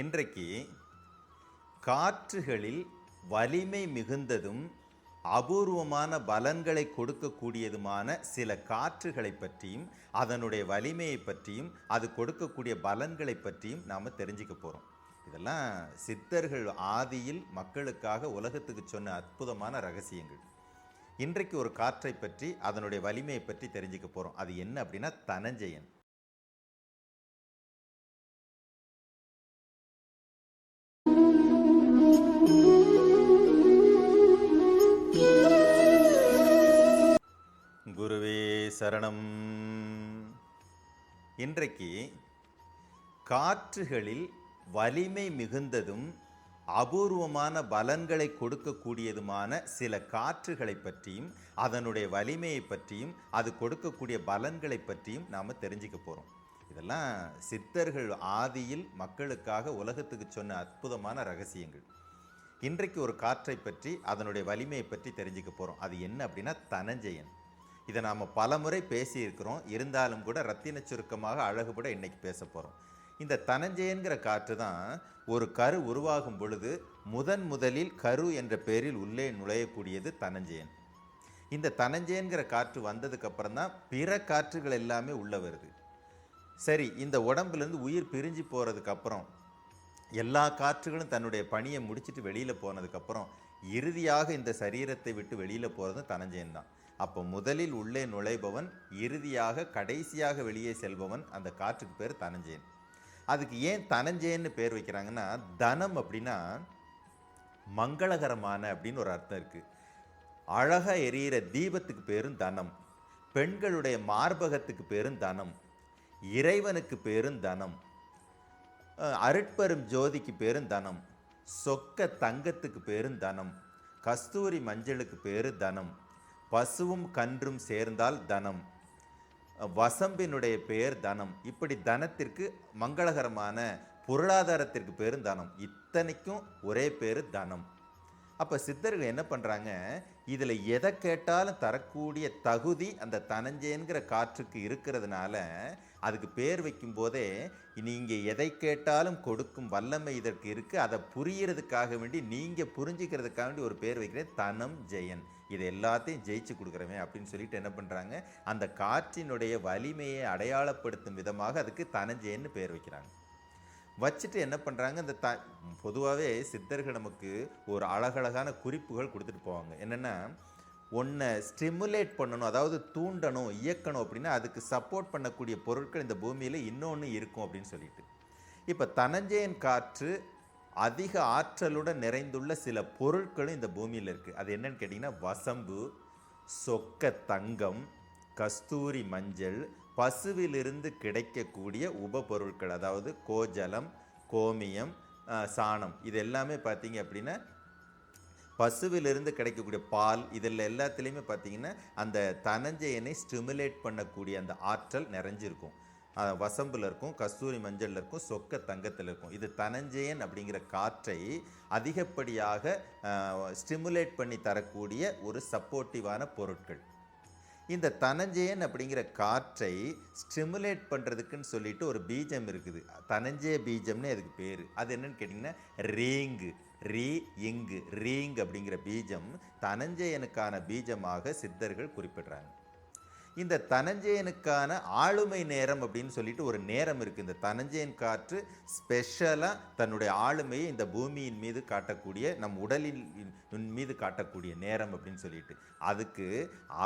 இன்றைக்கு காற்றுகளில் வலிமை மிகுந்ததும் அபூர்வமான பலன்களை கொடுக்கக்கூடியதுமான சில காற்றுகளை பற்றியும் அதனுடைய வலிமையை பற்றியும் அது கொடுக்கக்கூடிய பலன்களை பற்றியும் நாம் தெரிஞ்சுக்க போகிறோம் இதெல்லாம் சித்தர்கள் ஆதியில் மக்களுக்காக உலகத்துக்கு சொன்ன அற்புதமான ரகசியங்கள். இன்றைக்கு ஒரு காற்றை பற்றி அதனுடைய வலிமையை பற்றி தெரிஞ்சுக்க போகிறோம் அது என்ன அப்படின்னா தனஞ்சயன். சரணம். இன்றைக்கு காற்றுகளில் வலிமை மிகுந்ததும் அபூர்வமான பலன்களை கொடுக்கக்கூடியதுமான சில காற்றுகளை பற்றியும் அதனுடைய வலிமையை பற்றியும் அது கொடுக்கக்கூடிய பலன்களை பற்றியும் நாம் தெரிஞ்சுக்க போகிறோம் இதெல்லாம் சித்தர்கள் ஆதியில் மக்களுக்காக உலகத்துக்கு சொன்ன அற்புதமான ரகசியங்கள். இன்றைக்கு ஒரு காற்றை பற்றி அதனுடைய வலிமையை பற்றி தெரிஞ்சுக்க போகிறோம் அது என்ன அப்படின்னா தனஞ்சயன். இதை நாம் பலமுறை பேசியிருக்கிறோம். இருந்தாலும் கூட ரத்தின சுருக்கமாக அழகுபட இன்னைக்கு பேச போகிறோம் இந்த தனஞ்சயன்கிற காற்று தான் ஒரு கரு உருவாகும் பொழுது முதன் முதலில் கரு என்ற பெயரில் உள்ளே நுழையக்கூடியது தனஞ்சயன். இந்த தனஞ்சயன்கிற காற்று வந்ததுக்கப்புறம் தான் பிற காற்றுகள் எல்லாமே உள்ளே வருது. சரி இந்த உடம்புலேருந்து உயிர் பிரிஞ்சு போகிறதுக்கப்புறம் எல்லா காற்றுகளும் தன்னுடைய பணியை முடிச்சிட்டு வெளியில் போனதுக்கப்புறம் இறுதியாக இந்த சரீரத்தை விட்டு வெளியில் போகிறது தனஞ்சயன் தான். அப்போ முதலில் உள்ளே நுழைபவன் இறுதியாக கடைசியாக வெளியே செல்பவன் அந்த காற்றுக்கு பேர் தனஞ்சேன். அதுக்கு ஏன் தனஞ்சேன்னு பேர் வைக்கிறாங்கன்னா தனம் அப்படின்னா மங்களகரமான அப்படின்னு ஒரு அர்த்தம் இருக்குது அழகாக எரியிற தீபத்துக்கு பேரும் தனம் பெண்களுடைய மார்பகத்துக்கு பேரும் தனம் இறைவனுக்கு பேரும் தனம் அருட்பெரும் ஜோதிக்கு பேரும் தனம் சொக்க தங்கத்துக்கு பேரும் தனம் கஸ்தூரி மஞ்சளுக்கு பேரு தனம் பசுவும் கன்றும் சேர்ந்தால் தனம். வசம்பினுடைய பெயர் தனம். இப்படி தனத்திற்கு மங்களகரமான பொருளாதாரத்திற்கு பேரும் தனம். இத்தனைக்கும் ஒரே பேர் தனம். அப்போ சித்தர்கள் என்ன பண்ணுறாங்க இதில் எதை கேட்டாலும் தரக்கூடிய தகுதி அந்த தனஞ்சயன்கிற காற்றுக்கு இருக்கிறதுனால அதுக்கு பேர் வைக்கும்போதே நீங்கள் எதை கேட்டாலும் கொடுக்கும் வல்லமை இதற்கு இருக்குது அதை புரியறதுக்காக வேண்டி நீங்கள் புரிஞ்சுக்கிறதுக்காக வேண்டி ஒரு பேர் வைக்கிறேன் தனம் ஜெயன். இது எல்லாத்தையும் ஜெயிச்சு கொடுக்குறவன் அப்படின்னு சொல்லிட்டு என்ன பண்ணுறாங்க அந்த காற்றினுடைய வலிமையை அடையாளப்படுத்தும் விதமாக அதுக்கு தனஞ்சயன்னு பேர் வைக்கிறாங்க. வச்சுட்டு என்ன பண்ணுறாங்க இந்த த பொதுவாகவே சித்தர்கள் நமக்கு ஒரு அழகழகான குறிப்புகள் கொடுத்துட்டு போவாங்க. என்னென்னா ஒன்றை ஸ்டிமுலேட் பண்ணணும் அதாவது தூண்டணும் இயக்கணும் அப்படின்னா அதுக்கு சப்போர்ட் பண்ணக்கூடிய பொருட்கள் இந்த பூமியில் இன்னொன்று இருக்கும் அப்படின்னு சொல்லிட்டு. இப்போ தனஞ்சயன் காற்று அதிக ஆற்றலுடன் நிறைந்துள்ள சில பொருட்களும் இந்த பூமியில் இருக்குது அது என்னன்னு கேட்டிங்கன்னா வசம்பு சொக்க தங்கம் கஸ்தூரி மஞ்சள் பசுவிலிருந்து கிடைக்கக்கூடிய உபபொருட்கள் அதாவது கோஜலம் கோமியம் சாணம் இது எல்லாமே பார்த்தீங்க அப்படின்னா பசுவிலிருந்து கிடைக்கக்கூடிய பால் இதில் எல்லாத்துலேயுமே பார்த்தீங்கன்னா அந்த தனஞ்சயனை ஸ்டிமுலேட் பண்ணக்கூடிய அந்த ஆற்றல் நிறைஞ்சிருக்கும். வசம்பில் இருக்கும் கஸ்தூரி மஞ்சளில் இருக்கும் சொக்க தங்கத்தில் இருக்கும். இது தனஞ்சயன் அப்படிங்கிற காற்றை அதிகப்படியாக ஸ்டிமுலேட் பண்ணி தரக்கூடிய ஒரு சப்போர்ட்டிவான பொருட்கள். இந்த தனஞ்சயன் அப்படிங்கிற காற்றை ஸ்டிமுலேட் பண்ணுறதுக்குன்னு சொல்லிட்டு ஒரு பீஜம் இருக்குது. தனஞ்சய பீஜம்னு அதுக்கு பேர். அது என்னன்னு கேட்டிங்கன்னா ரீங்கு. ரீ இங்கு. ரீங் அப்படிங்கிற பீஜம் தனஞ்சயனுக்கான பீஜமாக சித்தர்கள் குறிப்பிடுறாங்க. இந்த தனஞ்சயனுக்கான ஆளுமை நேரம் அப்படின்னு சொல்லிட்டு ஒரு நேரம் இருக்குது இந்த தனஞ்சயன் காற்று ஸ்பெஷலாக தன்னுடைய ஆளுமையை இந்த பூமியின் மீது காட்டக்கூடிய நம் உடலின் மீது காட்டக்கூடிய நேரம் அப்படின்னு சொல்லிட்டு. அதுக்கு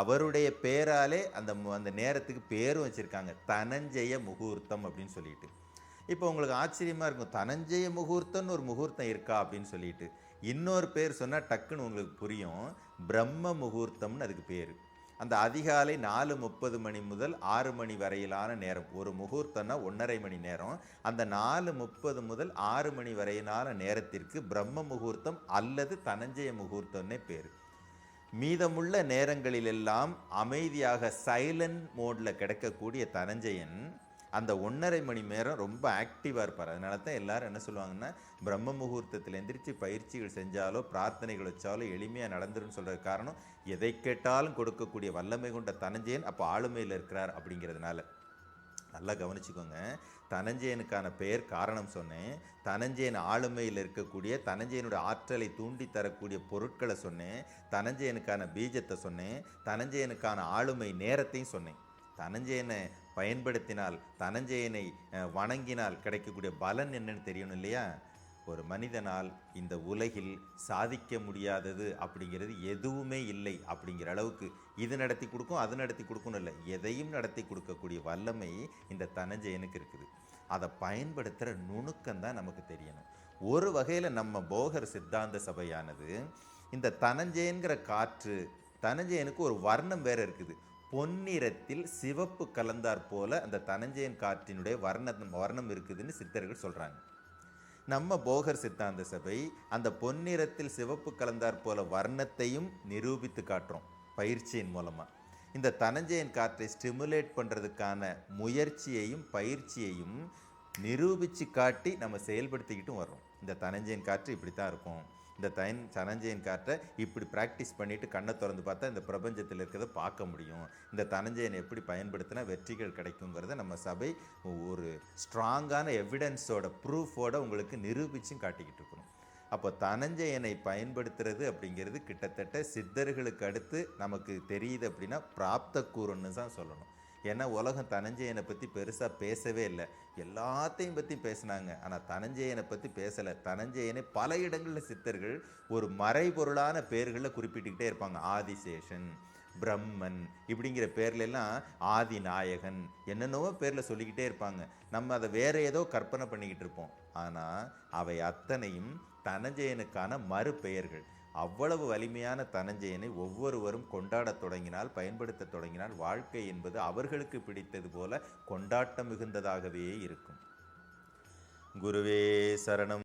அவருடைய பேராலே அந்த அந்த நேரத்துக்கு பேரும் வச்சுருக்காங்க. தனஞ்சய முகூர்த்தம் அப்படின்னு சொல்லிட்டு. இப்போ உங்களுக்கு ஆச்சரியமாக இருக்கும். தனஞ்சய முகூர்த்தம்னு ஒரு முகூர்த்தம் இருக்கா அப்படின்னு சொல்லிட்டு. இன்னொரு பேர் சொன்னால் டக்குன்னு உங்களுக்கு புரியும். பிரம்ம முகூர்த்தம்னு அதுக்கு பேர். அந்த அதிகாலை நாலு முப்பது மணி முதல் ஆறு மணி வரையிலான நேரம். ஒரு முகூர்த்தம்னா ஒன்றரை மணி நேரம். அந்த நாலு முப்பது முதல் ஆறு மணி வரையிலான நேரத்திற்கு பிரம்ம முகூர்த்தம் அல்லது தனஞ்சய முகூர்த்தம்னே பேர். மீதமுள்ள நேரங்களிலெல்லாம் அமைதியாக சைலண்ட் மோடில் கிடக்கக்கூடிய தனஞ்சயன் அந்த ஒன்றரை மணி நேரம் ரொம்ப ஆக்டிவாக இருப்பார். அதனால தான் எல்லாரும் என்ன சொல்லுவாங்கன்னா பிரம்ம முகூர்த்தத்தில் எந்திரிச்சு பயிற்சிகள் செஞ்சாலோ பிரார்த்தனைகள் வச்சாலோ எளிமையாக நடந்துருன்னு சொல்கிறது காரணம் எதை கேட்டாலும் கொடுக்கக்கூடிய வல்லமை கொண்ட தனஞ்சயன் அப்போ ஆளுமையில் இருக்கிறார் அப்படிங்கிறதுனால. நல்லா கவனிச்சுக்கோங்க. தனஞ்சயனுக்கான பெயர் காரணம் சொன்னேன். தனஞ்சயன் ஆளுமையில் இருக்கக்கூடிய தனஞ்சயனுடைய ஆற்றலை தூண்டி தரக்கூடிய பொருட்களை சொன்னேன். தனஞ்சயனுக்கான பீஜத்தை சொன்னேன். தனஞ்சயனுக்கான ஆளுமை நேரத்தையும் சொன்னேன். தனஞ்சயனை பயன்படுத்தினால் தனஞ்சயனை வணங்கினால் கிடைக்கக்கூடிய பலன் என்னன்னு தெரியணும் இல்லையா? ஒரு மனிதனால் இந்த உலகில் சாதிக்க முடியாதது அப்படிங்கிறது எதுவுமே இல்லை அப்படிங்கிற அளவுக்கு இது நடத்தி கொடுக்கும் அது நடத்தி கொடுக்கணும் இல்லை. எதையும் நடத்தி கொடுக்கக்கூடிய வல்லமை இந்த தனஞ்சயனுக்கு இருக்குது. அதை பயன்படுத்துகிற நுணுக்கம் தான் நமக்கு தெரியணும். ஒரு வகையில் நம்ம போகர் சித்தாந்த சபையானது இந்த தனஞ்சயன்கிற காற்று தனஞ்சயனுக்கு ஒரு வர்ணம் வேறு இருக்குது. பொன்னிறத்தில் சிவப்பு கலந்தாற் போல அந்த தனஞ்சயன் காற்றினுடைய வர்ணம் வர்ணம் இருக்குதுன்னு சித்தர்கள் சொல்கிறாங்க நம்ம போகர் சித்தாந்த சபை அந்த பொன்னிறத்தில் சிவப்பு கலந்தாற் போல வர்ணத்தையும் நிரூபித்து காட்டுறோம் பயிற்சியின் மூலமாக இந்த தனஞ்சயன் காற்றை ஸ்டிமுலேட் பண்ணுறதுக்கான முயற்சியையும் பயிற்சியையும் நிரூபித்து காட்டி நம்ம செயல்படுத்திக்கிட்டும் வர்றோம். இந்த தனஞ்சயன் காற்று இப்படி தான் இருக்கும். இந்த தயன் தனஞ்சயன் காற்றை இப்படி ப்ராக்டிஸ் பண்ணிவிட்டு கண்ணை திறந்து பார்த்தா இந்த பிரபஞ்சத்தில் இருக்கிறத பார்க்க முடியும். இந்த தனஞ்சயன் எப்படி பயன்படுத்தினா வெற்றிகள் கிடைக்குங்கிறத நம்ம சபை ஒரு ஸ்ட்ராங்கான எவிடன்ஸோட ப்ரூஃபோட உங்களுக்கு நிரூபிச்சும் காட்டிக்கிட்டு இருக்கணும். அப்போ தனஞ்சயனை பயன்படுத்துறது அப்படிங்கிறது கிட்டத்தட்ட சித்தர்களுக்கு அடுத்து நமக்கு தெரியுது அப்படின்னா பிராப்த கூறுன்னு தான் சொல்லணும். ஏன்னா உலகம் தனஞ்சயனை பற்றி பெருசாக பேசவே இல்லை. எல்லாத்தையும் பற்றி பேசினாங்க. ஆனால் தனஞ்சயனை பற்றி பேசலை. தனஞ்சயனை பல இடங்களில் சித்தர்கள் ஒரு மறைபொருளான பேர்களில் குறிப்பிட்டுக்கிட்டே இருப்பாங்க. ஆதிசேஷன் பிரம்மன் இப்படிங்கிற பேர்ல எல்லாம் ஆதி நாயகன் என்னென்னவோ பேரில் சொல்லிக்கிட்டே இருப்பாங்க. நம்ம அதை வேற ஏதோ கற்பனை பண்ணிக்கிட்டு இருப்போம். ஆனால் அவை அத்தனையும் தனஞ்சயனுக்கான மறுபெயர்கள். அவ்வளவு வலிமையான தனஞ்சயனை ஒவ்வொருவரும் கொண்டாடத் தொடங்கினால் பயன்படுத்த தொடங்கினால் வாழ்க்கை என்பது அவர்களுக்கு பிடித்தது போல கொண்டாட்டம் மிகுந்ததாகவே இருக்கும். குருவே சரணம்.